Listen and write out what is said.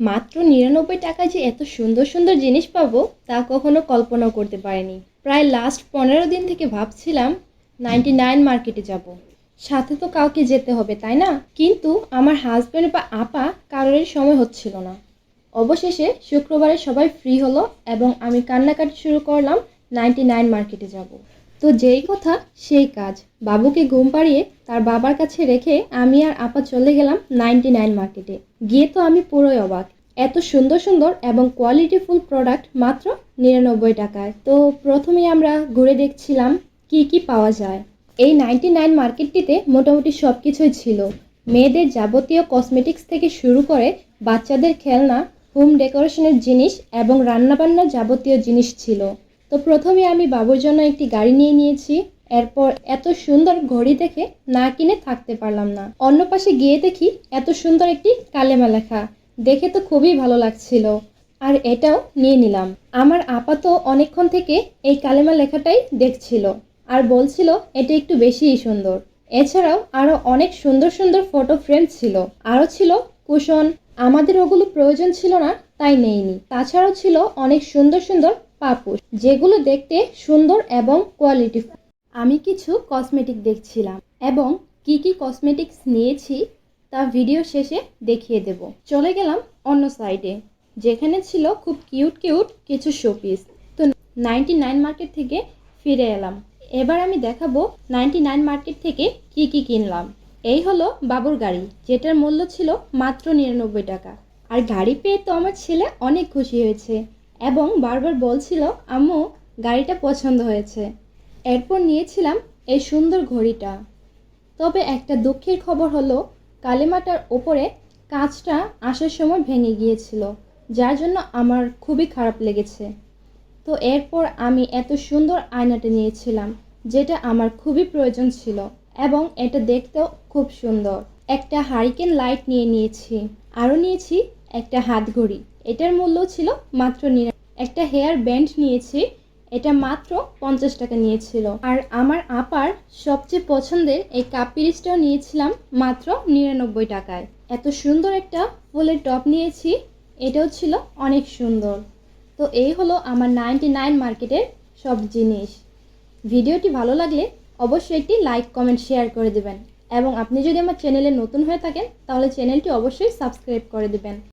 মাত্র নিরানব্বই টাকায় যে এত সুন্দর সুন্দর জিনিস পাবো, তা কখনো কল্পনাও করতে পারিনি। প্রায় লাস্ট পনেরো দিন থেকে ভাবছিলাম নাইনটি নাইন মার্কেটে যাব। সাথে তো কাউকে যেতে হবে, তাই না? কিন্তু আমার হাজব্যান্ড বা আপা কারোরই সময় হচ্ছিল না। অবশেষে শুক্রবারে সবাই ফ্রি হলো এবং আমি কান্নাকাটি শুরু করলাম নাইনটি নাইন মার্কেটে যাব। তো যেই কথা, সেই কাজ। বাবুকে ঘুম পাড়িয়ে তার বাবার কাছে রেখে আমি আর আপা চলে গেলাম নাইনটি নাইন মার্কেটে। গিয়ে তো আমি পুরোই অবাক। এত সুন্দর সুন্দর এবং কোয়ালিটিফুল প্রোডাক্ট মাত্র নিরানব্বই টাকায়। তো প্রথমে আমরা ঘুরে দেখছিলাম কি কি পাওয়া যায়। এই নাইনটি নাইন মার্কেটটিতে মোটামুটি সব কিছুই ছিল। মেয়েদের যাবতীয় কসমেটিক্স থেকে শুরু করে বাচ্চাদের খেলনা, হোম ডেকোরেশনের জিনিস এবং রান্নাবান্নার যাবতীয় জিনিস ছিল। তো প্রথমে আমি বাবুর জন্য একটি গাড়ি নিয়ে নিয়েছি। এরপর এত সুন্দর ঘড়ি দেখে না কিনে থাকতে পারলাম না। অন্য পাশে গিয়ে দেখি এত সুন্দর একটি কালেমা লেখা। দেখে তো খুবই ভালো লাগছিল। আর এটাও নিয়ে নিলাম। আমার আপাত অনেকক্ষণ থেকে এই কালেমা লেখাটাই দেখছিল। আর বলছিল, এটা একটু বেশিই সুন্দর। এছাড়াও আরও অনেক সুন্দর সুন্দর ফটো ফ্রেম ছিল। আরও ছিল, কুশন, আমাদের ওগুলো প্রয়োজন ছিল না, তাই নেইনি। তাছাড়াও ছিল অনেক সুন্দর সুন্দর পাপুস, যেগুলো দেখতে সুন্দর এবং কোয়ালিটি আমি কিছু কসমেটিক দেখছিলাম এবং কি কি কসমেটিক্স নিয়েছি তা ভিডিও শেষে দেখিয়ে দেব। চলে গেলাম অন্য সাইডে যেখানে ছিল খুব কিউট কিউট কিছু শোপিস তো নাইনটি নাইন মার্কেট থেকে ফিরে এলাম। এবার আমি দেখাবো নাইনটি নাইন মার্কেট থেকে কি কি কিনলাম। এই হলো বাবুর গাড়ি, যেটার মূল্য ছিল মাত্র নিরানব্বই টাকা। আর গাড়ি পেয়ে তো আমার ছেলে অনেক খুশি হয়েছে। এবং বারবার বলছিল, আম্মু, গাড়িটা পছন্দ হয়েছে। এরপর নিয়েছিলাম এই সুন্দর ঘড়িটা। তবে একটা দুঃখের খবর হলো, কালিমাটার ওপরে কাঁচটা আসার সময় ভেঙে গিয়েছিল, যার জন্য আমার খুবই খারাপ লেগেছে। তো এরপর আমি এত সুন্দর আয়নাটা নিয়েছিলাম, যেটা আমার খুবই প্রয়োজন ছিল এবং এটা দেখতেও খুব সুন্দর। একটা হারিকেন লাইট নিয়ে নিয়েছি, আরও নিয়েছি একটা হাত ঘড়ি এটার মূল্য ছিল মাত্র একটা হেয়ার ব্যান্ড নিয়েছি। এটা মাত্র পঞ্চাশ টাকা নিয়েছিল। আর আমার আপার সবচেয়ে পছন্দের এই কাপ পিরিচটাও নিয়েছিলাম মাত্র নিরানব্বই টাকায়। এত সুন্দর একটা ফুলের টপ নিয়েছি। এটাও ছিল অনেক সুন্দর। তো এই হলো আমার নাইনটি নাইন মার্কেটের সব জিনিস। ভিডিওটি ভালো লাগলে অবশ্যই একটি লাইক কমেন্ট শেয়ার করে দেবেন। এবং আপনি যদি আমার চ্যানেলে নতুন হয়ে থাকেন, তাহলে চ্যানেলটি অবশ্যই সাবস্ক্রাইব করে দেবেন।